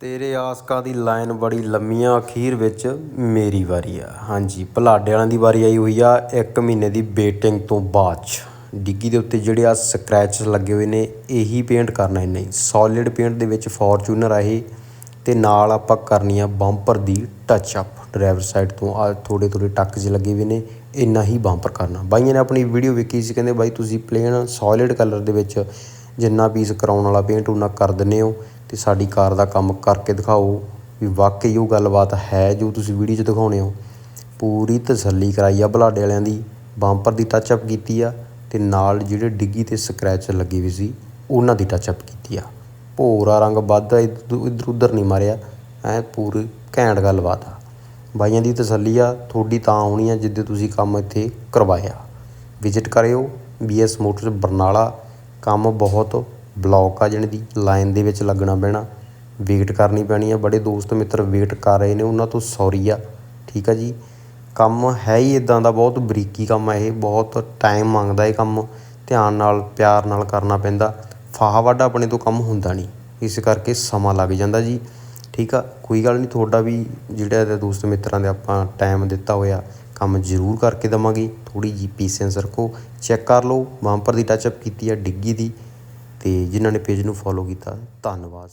ਤੇਰੇ ਆਸਕਾਂ ਦੀ ਲਾਈਨ ਬੜੀ ਲੰਮੀ ਆ ਅਖੀਰ ਵਿੱਚ ਮੇਰੀ ਵਾਰੀ ਆ। ਹਾਂਜੀ, ਭਲਾਡੇ ਵਾਲਿਆਂ ਦੀ ਵਾਰੀ ਆਈ ਹੋਈ ਆ, ਇੱਕ ਮਹੀਨੇ ਦੀ ਵੇਟਿੰਗ ਤੋਂ ਬਾਅਦ 'ਚ। ਡਿੱਗੀ ਦੇ ਉੱਤੇ ਜਿਹੜੇ ਆ ਸਕ੍ਰੈਚਸ ਲੱਗੇ ਹੋਏ ਨੇ, ਇਹੀ ਪੇਂਟ ਕਰਨਾ ਇਹਨੇ। ਸੋਲਿਡ ਪੇਂਟ ਦੇ ਵਿੱਚ ਫੋਰਚੂਨਰ ਆ ਇਹ, ਤੇ ਨਾਲ ਆਪਾਂ ਕਰਨੀ ਆ ਬੰਪਰ ਦੀ ਟੱਚ ਅਪ ਡਰਾਈਵਰ ਸਾਈਡ ਤੋਂ ਆ ਥੋੜੇ ਥੋੜੇ ਟੱਕ ਜਿਹੇ ਲੱਗੇ ਹੋਏ ਨੇ, ਇੰਨਾ ਹੀ ਬੰਪਰ ਕਰਨਾ। ਬਾਈਆਂ ਨੇ ਆਪਣੀ ਵੀਡੀਓ ਵੇਖੀ ਸੀ, ਕਹਿੰਦੇ ਬਾਈ ਤੁਸੀਂ ਪਲੇਨ ਸੋਲਿਡ ਕਲਰ ਦੇ ਵਿੱਚ ਜਿੰਨਾ ਪੀਸ ਕਰਾਉਣ ਵਾਲਾ ਪੇਂਟ ਉਹਨਾਂ ਕਰ ਦਿੰਦੇ ਹੋ। ਅਤੇ ਸਾਡੀ ਕਾਰ ਦਾ ਕੰਮ ਕਰਕੇ ਦਿਖਾਓ ਵੀ ਵਾਕਈ ਉਹ ਗੱਲਬਾਤ ਹੈ ਜੋ ਤੁਸੀਂ ਵੀਡੀਓ 'ਚ ਦਿਖਾਉਣੇ ਹੋ। ਪੂਰੀ ਤਸੱਲੀ ਕਰਾਈ ਆ ਬੁਲਾਡੇ ਵਾਲਿਆਂ ਦੀ, ਬੰਪਰ ਦੀ ਟੱਚ ਅਪ ਕੀਤੀ ਆ ਅਤੇ ਨਾਲ ਜਿਹੜੇ ਡਿੱਗੀ ਤੇ ਸਕ੍ਰੈਚ ਲੱਗੀ ਵੀ ਸੀ, ਉਹਨਾਂ ਦੀ ਟੱਚ ਅਪ ਕੀਤੀ ਆ। ਭੋਰਾ ਰੰਗ ਵੱਧਦਾ ਇੱਧਰ ਉੱਧਰ ਨਹੀਂ ਮਾਰਿਆ, ਐ ਪੂਰੀ ਘੈਂਟ ਗੱਲਬਾਤ ਆ। ਬਾਈਆਂ ਦੀ ਤਸੱਲੀ ਆ, ਤੁਹਾਡੀ ਤਾਂ ਆਉਣੀ ਆ ਜਿੱਦੇ ਤੁਸੀਂ ਕੰਮ ਇੱਥੇ ਕਰਵਾਇਆ। ਵਿਜ਼ਿਟ ਕਰਿਓ ਬੀਐਸ ਮੋਟਰਸ ਬਰਨਾਲਾ, ਕੰਮ ਬਹੁਤ ਬਲੌਕ ਆ ਜਾਣੀ ਦੀ ਲਾਈਨ ਦੇ ਵਿੱਚ ਲੱਗਣਾ ਪੈਣਾ ਵੇਟ ਕਰਨੀ ਪੈਣੀ ਆ, ਬੜੇ ਦੋਸਤ ਮਿੱਤਰ ਵੇਟ ਕਰ ਰਹੇ ਨੇ, ਉਹਨਾਂ ਤੋਂ ਸੌਰੀ ਆ, ਠੀਕ ਆ ਜੀ। ਕੰਮ ਹੈ ਹੀ ਇਦਾਂ ਦਾ ਬਹੁਤ, ਬਰੀਕੀ ਕੰਮ ਆ ਇਹ, ਬਹੁਤ ਟਾਈਮ ਮੰਗਦਾ ਇਹ ਕੰਮ, ਧਿਆਨ ਨਾਲ, ਪਿਆਰ ਨਾਲ ਕਰਨਾ ਪੈਂਦਾ। ਫਾਹਾ ਵਾਢਾ ਆਪਣੇ ਤੋਂ ਕੰਮ ਹੁੰਦਾ ਨਹੀਂ, ਇਸ ਕਰਕੇ ਸਮਾਂ ਲੱਗ ਜਾਂਦਾ ਜੀ। ਠੀਕ ਆ, ਕੋਈ ਗੱਲ ਨਹੀਂ, ਤੁਹਾਡਾ ਵੀ ਜਿਹੜਾ ਇਹਦੇ ਦੋਸਤ ਮਿੱਤਰਾਂ ਦੇ ਆਪਾਂ ਟਾਈਮ ਦਿੱਤਾ ਹੋਇਆ, ਕੰਮ ਜ਼ਰੂਰ ਕਰਕੇ ਦਵਾਂਗੇ। ਥੋੜੀ ਜੀ ਪੀਸੈਂਸ ਰੱਖੋ ਚੈੱਕ ਕਰ ਲਓ ਬੰਪਰ ਦੀ ਟੱਚਅਪ ਕੀਤੀ ਆ, ਡਿੱਗੀ ਦੀ। ਅਤੇ ਜਿਨ੍ਹਾਂ ਨੇ ਪੇਜ ਨੂੰ ਫੋਲੋ ਕੀਤਾ ਧੰਨਵਾਦ